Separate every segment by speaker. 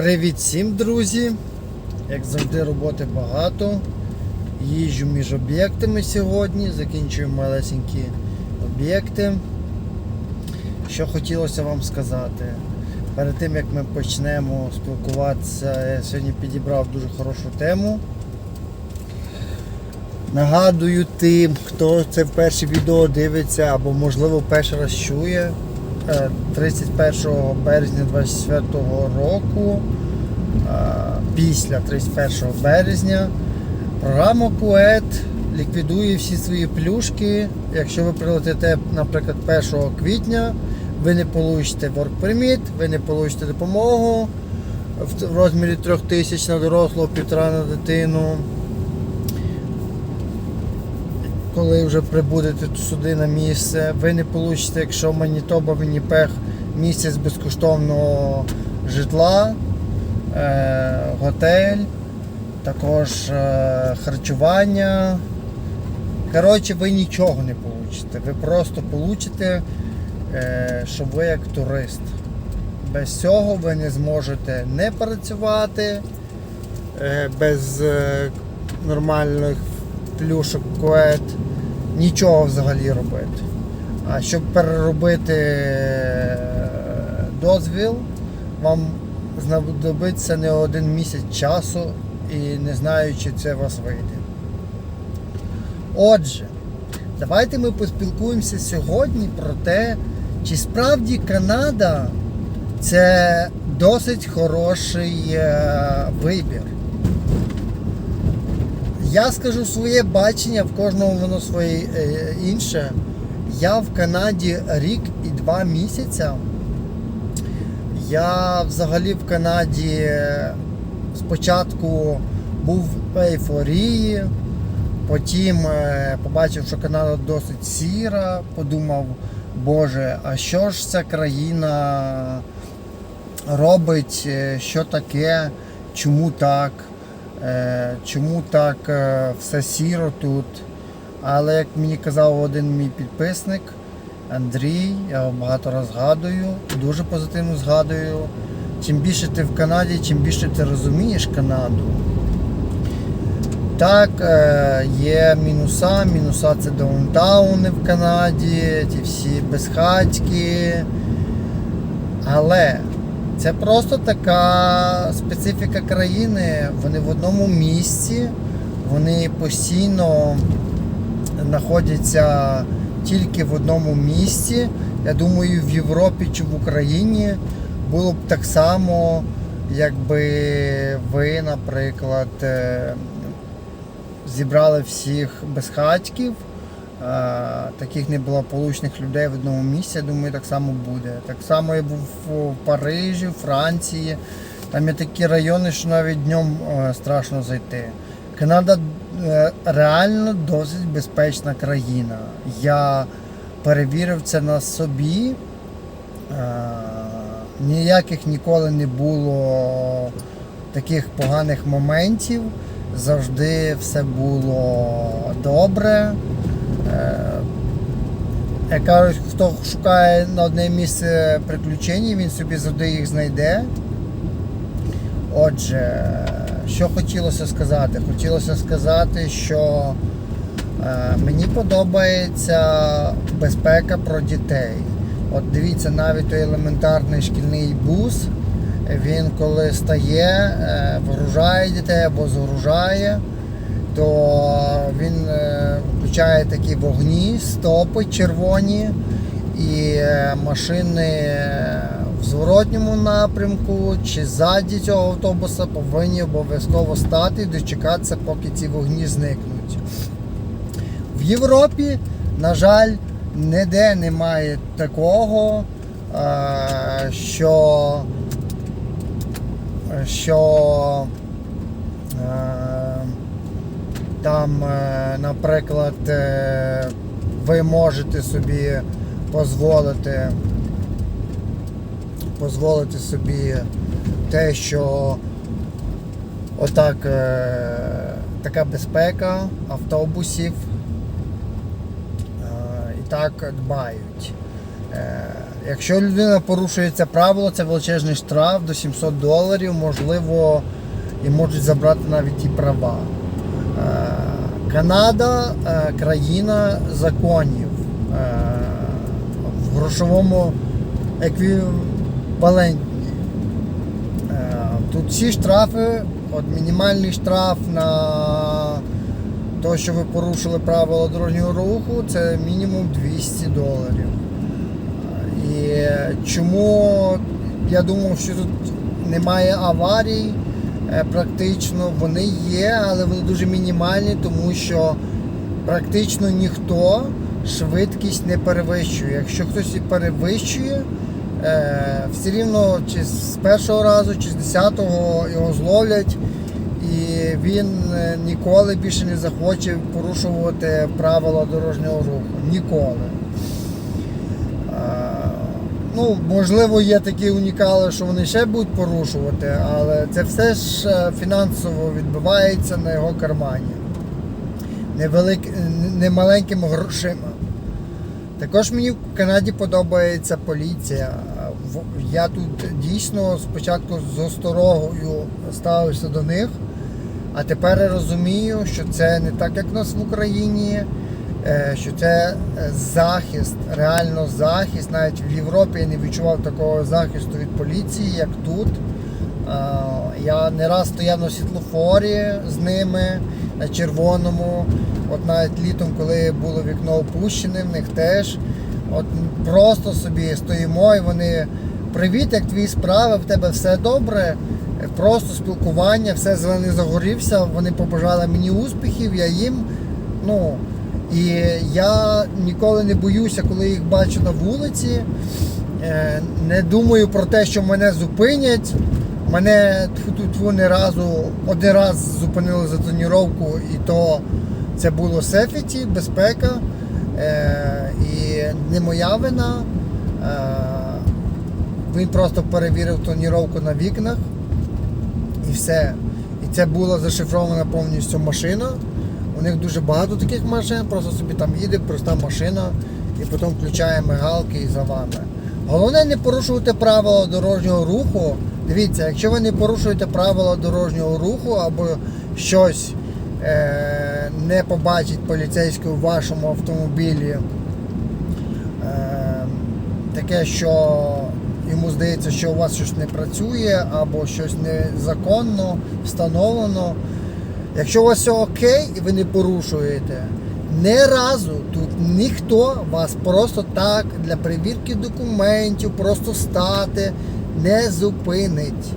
Speaker 1: Привіт всім, друзі! Як завжди, роботи багато. Їжджу між об'єктами сьогодні, закінчую малесенькі об'єкти. Що хотілося вам сказати. Перед тим як ми почнемо спілкуватися, я сьогодні підібрав дуже хорошу тему. Нагадую тим, хто це вперше відео дивиться або можливо перший раз чує. Е, 31 березня 24 року, е, після 31 березня, програма Поет ліквідує всі свої плюшки. Якщо ви прилетите, наприклад, 1 квітня, ви не получите work permit, ви не получите допомогу в розмірі 3 тисяч на дорослого, півтора на дитину. Коли вже прибудете сюди на місце, ви не получите, якщо Манітоба, Вінніпех, місяць безкоштовного житла, е, готель, також е, харчування. Коротше, ви нічого не получите. Ви просто получите, е, що ви як турист. Без цього ви не зможете не працювати, без нормальних плюшок кует, нічого взагалі робити. А щоб переробити е, дозвіл, вам знадобиться не один місяць часу і не знаю, чи це вас вийде. Отже, давайте ми поспілкуємося сьогодні про те, чи справді Канада це досить хороший е, вибір. Я скажу своє бачення, в кожному воно своє е, інше. Я в Канаді рік і два місяця. Я взагалі в Канаді е, спочатку був в ейфорії, потім е, побачив, що Канада досить сіра, подумав, Боже, а що ж ця країна робить, що таке, чому так? Е, Чому так е, все сіро тут? Але як мені казав один мій підписник Андрій, я його багато раз згадую, дуже позитивно згадую. Чим більше ти в Канаді, чим більше ти розумієш Канаду. Так, е, є мінуса. Мінуса це даунтауни в Канаді, ті всі безхатьки. Але це просто така специфіка країни. Вони в одному місці, вони постійно знаходяться тільки в одному місці. Я думаю, в Європі чи в Україні було б так само, якби ви, наприклад, е, зібрали всіх безхатьків. Е, Таких неблагополучних людей в одному місці, я думаю, так само буде. Так само я був в Парижі, Франції. Там є такі райони, що навіть днем е, страшно зайти. Канада е, реально досить безпечна країна. Я перевірив це на собі. Ніяких ніколи не було таких поганих моментів. Завжди все було добре. Е, Як кажуть, хто шукає на одне місце приключень, він собі завжди їх знайде. Отже, що хотілося сказати? Хотілося сказати, що е, мені подобається безпека про дітей. От дивіться, навіть той елементарний шкільний бус, він коли стає, е, вигружає дітей або загружає, то він включає такі вогні, стопи червоні, і е, машини в зворотньому напрямку чи ззаді цього автобуса повинні обов'язково стати і дочекатися, поки ці вогні зникнуть. В Європі, на жаль, ніде немає такого, е, що, що е, там, е, наприклад, е, ви можете собі дозволити, дозволити собі те, що отак е, така безпека автобусів і так дбають. Якщо людина порушує це правило, це величезний штраф до 700 доларів, можливо, і можуть забрати навіть і права. Е, Канада е, країна законів е, в грошовому еквіваленті. Тут всі штрафи, от мінімальний штраф на те, що ви порушили правила дорожнього руху, це мінімум 200 доларів. І чому я думав, що тут немає аварій, практично вони є, але вони дуже мінімальні, тому що практично ніхто швидкість не перевищує. Якщо хтось і перевищує, е, все рівно чи з першого разу, чи з десятого його зловлять, і він е, ніколи більше не захоче порушувати правила дорожнього руху. Ніколи. Ну, можливо, є такі унікали, що вони ще будуть порушувати, але це все ж е, фінансово відбувається на його кармані. Невелик... не маленькими грошима. Також мені в Канаді подобається поліція. Я тут дійсно спочатку з осторогою ставився до них, а тепер розумію, що це не так, як у нас в Україні, що це е, захист, реально захист. Навіть в Європі я не відчував такого захисту від поліції, як тут. Я не раз стояв на світлофорі з ними на червоному. От навіть літом, коли було вікно опущене, в них теж. От просто собі стоїмо і вони привіт, як твої справи, в тебе все добре. Просто спілкування, все зелений загорівся. Вони побажали мені успіхів, я їм. Ну, і я ніколи не боюся, коли їх бачу на вулиці. Е, Не думаю про те, що мене зупинять. Мене тьфу-тьфу не разу один раз зупинили за тоніровку, і то це було сефіті, безпека. Е, І не моя вина. Е, Він просто перевірив тоніровку на вікнах і все. І це була зашифрована повністю машина. У них дуже багато таких машин, просто собі там їде проста машина і потім включає мигалки і за вами. Головне не порушувати правила дорожнього руху. Дивіться, якщо ви не порушуєте правила дорожнього руху або щось е- не побачить поліцейський у вашому автомобілі, е- таке, що йому здається, що у вас щось не працює або щось незаконно встановлено. Якщо у вас все окей і ви не порушуєте, не разу тут ніхто вас просто так для перевірки документів, просто стати не зупинить.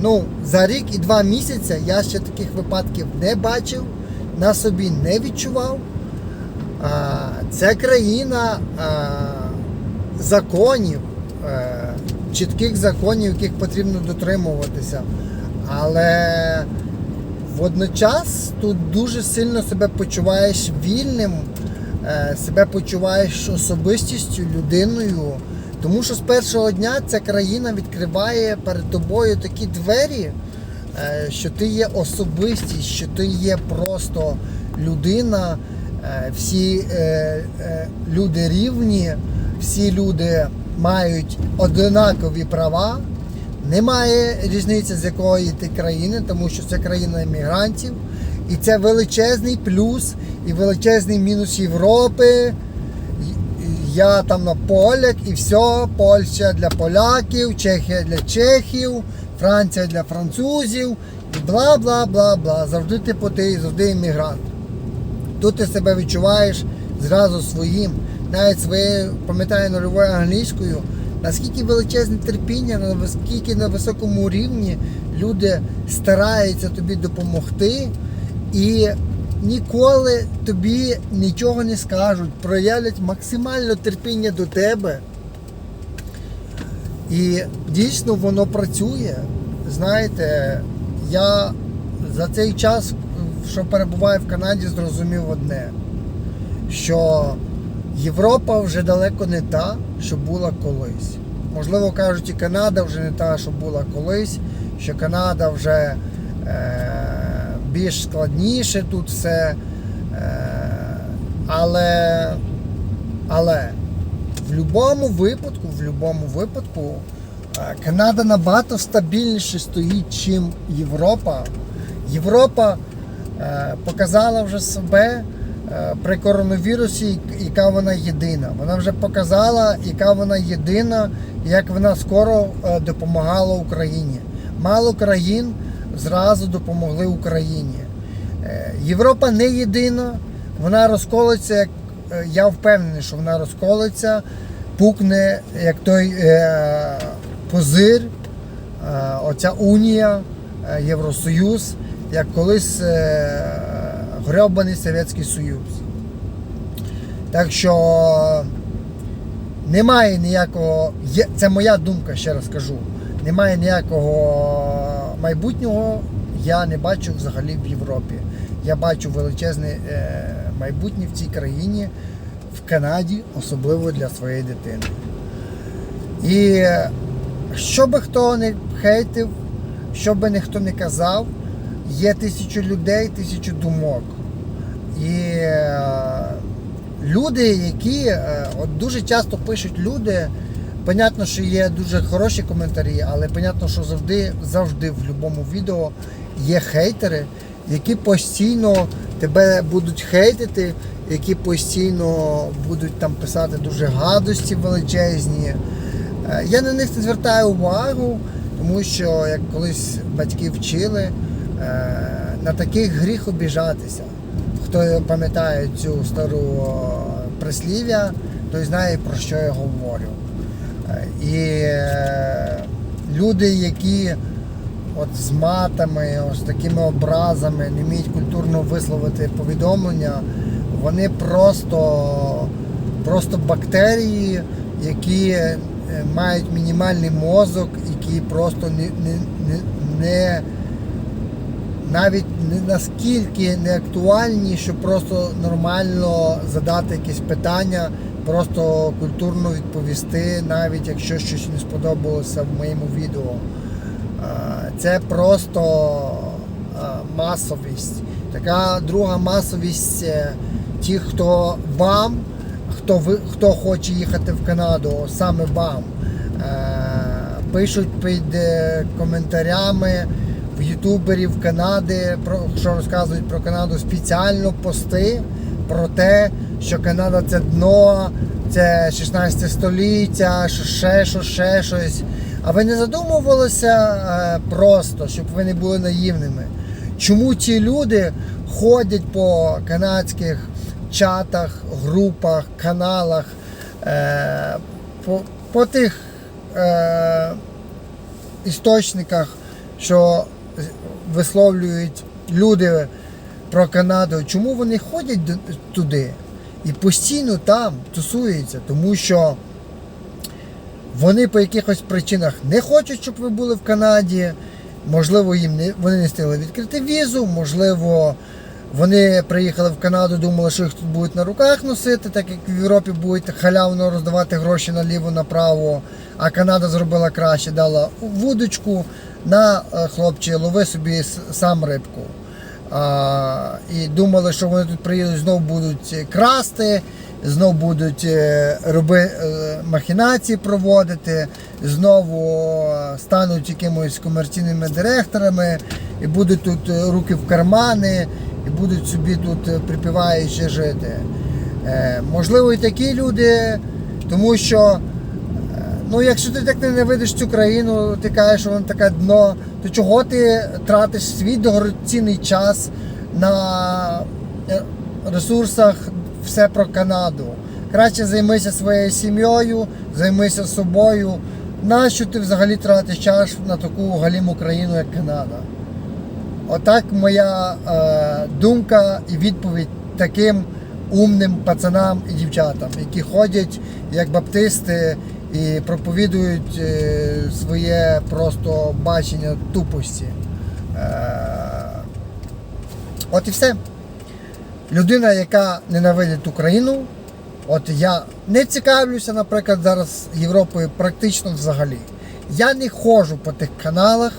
Speaker 1: Ну, за рік і два місяці я ще таких випадків не бачив, на собі не відчував. А, Це країна а, законів, е, чітких законів, яких потрібно дотримуватися. Але водночас тут дуже сильно себе почуваєш вільним, е, себе почуваєш особистістю, людиною. Тому що з першого дня ця країна відкриває перед тобою такі двері, е, що ти є особистість, що ти є просто людина, е, всі люди рівні, всі люди мають однакові права. Немає різниці, з якої ти країни, тому що це країна іммігрантів. І це величезний плюс і величезний мінус Європи. Я там на поляк і все, Польща для поляків, Чехія для чехів, Франція для французів і бла бла бла бла. Завжди ти завжди іммігрант. Тут ти себе відчуваєш зразу своїм, навіть своєю, пам'ятаю нульовою англійською, наскільки величезне терпіння, наскільки на високому рівні люди стараються тобі допомогти і ніколи тобі нічого не скажуть, проявлять максимально терпіння до тебе. І дійсно воно працює. Знаєте, я за цей час, що перебуваю в Канаді, зрозумів одне, що Європа вже далеко не та, що була колись. Можливо, кажуть, і Канада вже не та, що була колись, що Канада вже е, більш складніше тут все. Е, але, але будь-якому випадку, в будь-якому випадку, е, Канада набагато стабільніше стоїть, чим Європа. Європа е, показала вже себе при коронавірусі, яка вона єдина. Вона вже показала, яка вона єдина, як вона скоро е, допомагала Україні. Мало країн зразу допомогли Україні. Е, Європа не єдина, вона розколиться, як е, я впевнений, що вона розколиться, пукне як той е, позир, е, оця унія, е, Євросоюз, як колись е, гребаний Совєтський Союз. Так що немає ніякого, це моя думка, ще раз кажу. Немає ніякого майбутнього, я не бачу взагалі в Європі. Я бачу величезне е, майбутнє в цій країні, в Канаді, особливо для своєї дитини. І е, що би хто не хейтив, що би ніхто не казав, є тисячу людей, тисячу думок. І е, люди, які е, от дуже часто пишуть люди, понятно, що є дуже хороші коментарі, але понятно, що завжди, завжди в будь-якому відео є хейтери, які постійно тебе будуть хейтити, які постійно будуть там писати дуже гадості величезні. Е, Я на них не звертаю увагу, тому що як колись батьки вчили, на таких гріх обіжатися. Хто пам'ятає цю стару прислів'я, той знає про що я говорю. Е, І е, люди, які от з матами, ось такими образами, не вміють культурно висловити повідомлення, вони просто, просто бактерії, які е, мають мінімальний мозок, які просто не, не, не навіть не наскільки не актуальні, щоб просто нормально задати якесь питання, просто культурно відповісти, навіть якщо щось не сподобалося в моєму відео. Це просто масовість. Така друга масовість е, ті, хто вам, хто ви, хто хоче їхати в Канаду, саме вам. е, Пишуть під е, коментарями ютуберів Канади, про що розказують про Канаду спеціально пости про те, що Канада це дно, це 16 століття, що ще що, ще щось. А ви не задумувалися е, просто, щоб ви не були наївними? Чому ті люди ходять по канадських чатах, групах, каналах, е, по, по тих е, істочниках, що висловлюють люди про Канаду, чому вони ходять туди і постійно там тусуються, тому що вони по якихось причинах не хочуть, щоб ви були в Канаді. Можливо, їм не вони не встигли відкрити візу, можливо, вони приїхали в Канаду, думали, що їх тут будуть на руках носити, так як в Європі будуть халявно роздавати гроші наліво направо. А Канада зробила краще, дала вудочку на е, хлопче, лови собі сам рибку. А, і думали, що вони тут приїдуть, знов будуть красти, знов будуть е, роби, е, махінації проводити, знову стануть якимось комерційними директорами і будуть тут руки в кармани, і будуть собі тут припіваючи жити. Можливо, і такі люди, тому що Ну, якщо ти так ненавидиш цю країну, ти кажеш, що вона таке дно, то чого ти тратиш свій дорогоцінний час на е, ресурсах все про Канаду? Краще займися своєю сім'єю, займися собою. Нащо ти взагалі тратиш час на таку галіму країну, як Канада? Отак моя е, думка і відповідь таким умним пацанам і дівчатам, які ходять як баптисти і проповідують е, своє просто бачення тупості. Е, от і все. Людина, яка ненавидить Україну, от я не цікавлюся, наприклад, зараз Європою практично взагалі. Я не ходжу по тих каналах,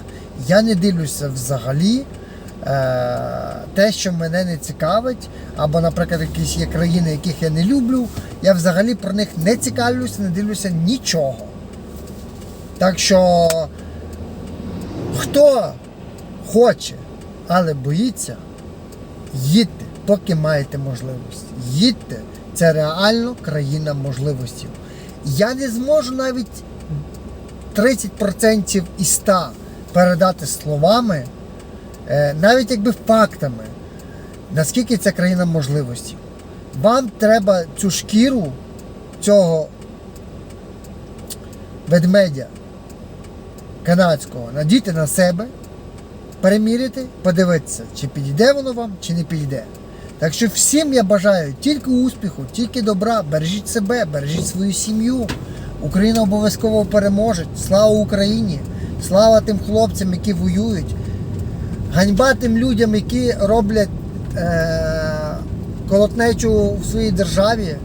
Speaker 1: я не дивлюся взагалі. Е, те, що мене не цікавить, або, наприклад, якісь є країни, яких я не люблю, я взагалі про них не цікавлюся, не дивлюся нічого. Так що, хто хоче, але боїться, їдьте, поки маєте можливість. Їдьте, це реально країна можливостей. Я не зможу навіть 30% із 100 передати словами, навіть якби фактами, наскільки ця країна можливості. Вам треба цю шкіру цього ведмедя канадського надіти на себе, переміряти, подивитися, чи підійде воно вам, чи не підійде. Так що всім я бажаю тільки успіху, тільки добра, бережіть себе, бережіть свою сім'ю. Україна обов'язково переможе. Слава Україні! Слава тим хлопцям, які воюють. Ганьба тим людям, які роблять е- колотнечу в своїй державі.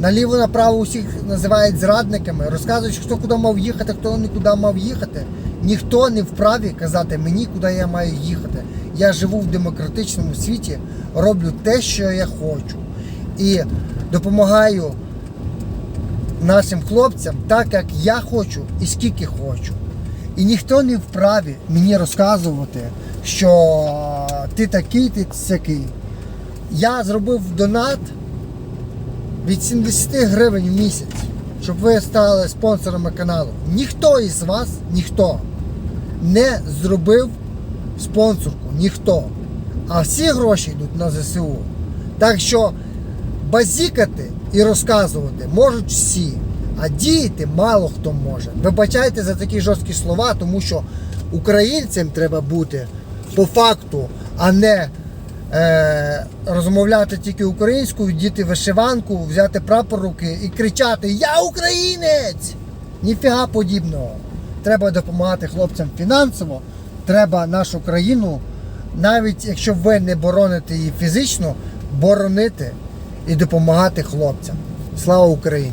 Speaker 1: Наліво направо усіх називають зрадниками, розказують, хто куди мав їхати, хто нікуди мав їхати. Ніхто не вправі казати мені, куди я маю їхати. Я живу в демократичному світі, роблю те, що я хочу. І допомагаю нашим хлопцям так, як я хочу і скільки хочу. І ніхто не вправі мені розказувати, що ти такий, ти сякий. Я зробив донат від 70 гривень в місяць, щоб ви стали спонсорами каналу. Ніхто із вас, ніхто не зробив спонсорку, ніхто. А всі гроші йдуть на ЗСУ. Так що базікати і розказувати можуть всі, а діяти мало хто може. Вибачайте за такі жорсткі слова, тому що українцям треба бути по факту, а не е, розмовляти тільки українською, діти вишиванку, взяти прапор руки і кричати Я українець! Ніфіга подібного. Треба допомагати хлопцям фінансово, треба нашу країну, навіть якщо ви не бороните її фізично, боронити і допомагати хлопцям. Слава Україні!